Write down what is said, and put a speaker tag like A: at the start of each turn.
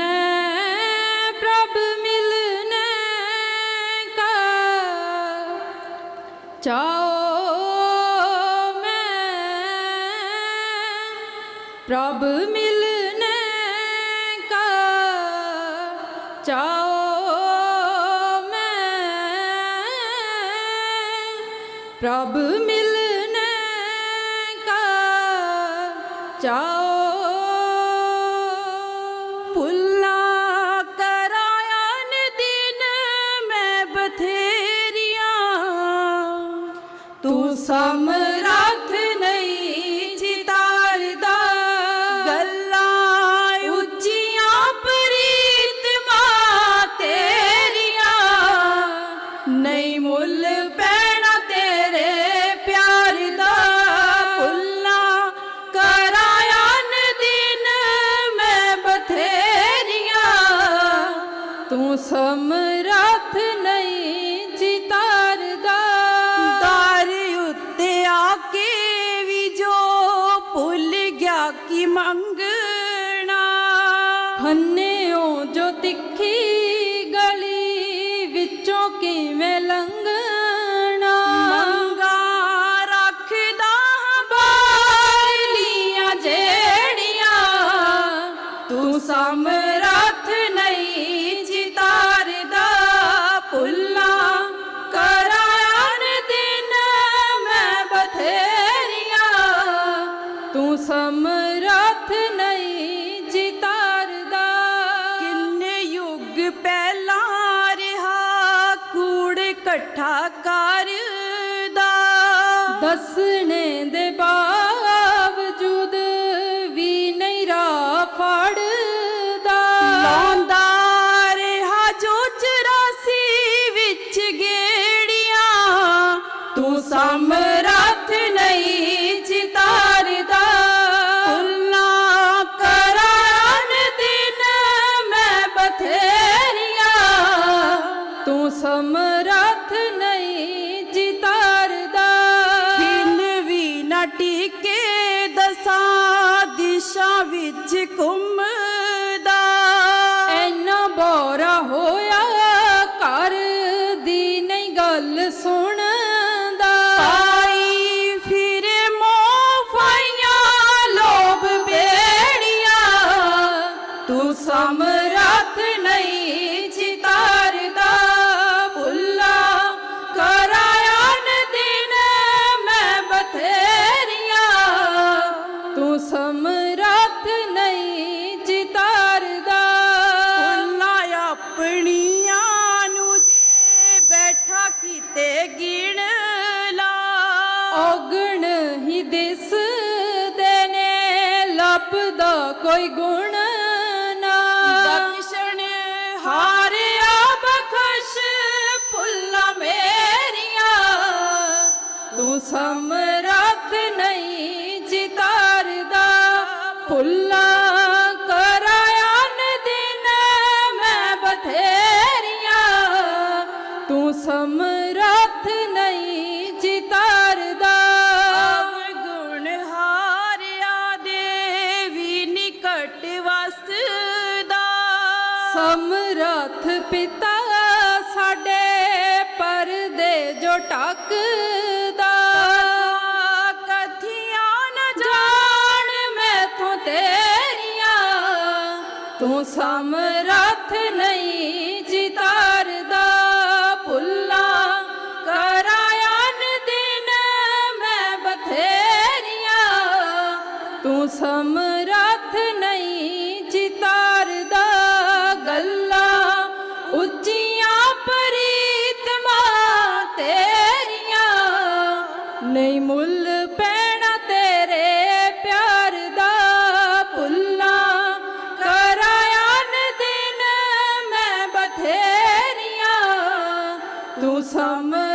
A: ਮੈਂ ਪ੍ਰਭ ਮਿਲਨੇ ਕਾ। ਮੈਂ ਪ੍ਰਭ ਮਿਲਨੇ ਕਾ। ਚਾਓ
B: ਪ੍ਰਭ ਮਿਲਨੇ
A: ਕਾ। ਸਮਰੱਥ ਨਹੀਂ ਚਿਤਾਰਦਾ
B: ਗੱਲਾਂ ਉੱਚੀਆਂ ਪ੍ਰੀਤ ਪ੍ਰੀਤਮਾਂ ਤੇਰੀਆਂ ਨਹੀਂ ਮੁੱਲ ਪੈਣਾ ਤੇਰੇ ਪਿਆਰ ਦਾ। ਪੁੱਲਾ ਕਰਾਇਆ ਦਿਨ ਮੈਂ ਬਥੇਰੀਆਂ।
A: ਤੂੰ ਸਮਰੱਥ
B: জ্যোতিক্ষী ਇਕੱਠਾ ਕਰਦਾ।
A: ਦੱਸਣੇ ਦੇ ਬਾਵਜੂਦ ਵੀ ਨਹੀਂ ਰਾਹ ਫੜਦਾ।
B: ਲਾਉਂਦਾ ਰਿਹਾ ਜੋ ਚਰਾਸੀ ਵਿੱਚ ਗੇੜੀਆਂ। ਤੂੰ ਸਮਰੱਥ ਵੀ
A: ਹੀ ਦਿਸਦੇ ਨੇ ਲੱਭਦਾ ਕੋਈ ਗੁਣ ਨਾ।
B: ਬਖਸ਼ਣ ਹਾਰਿਆ ਬਖਸ਼ ਭੁੱਲਾ ਮੇਰੀਆਂ।
A: ਤੂੰ ਸਮਰੱਥ ਨਹੀਂ ਚਿਤਾਰਦਾ ਭੁੱਲਾ ਸਮਰੱਥ ਪਿਤਾ ਸਾਡੇ ਪਰਦੇ ਜੋ ਟੱਕਦਾ।
B: ਕਥੀਆਂ ਨ
A: ਜਾਣ ਮੈਥੋਂ ਤੇਰੀਆਂ ਤੂੰ ਸਮਰੱਥ 独苍门。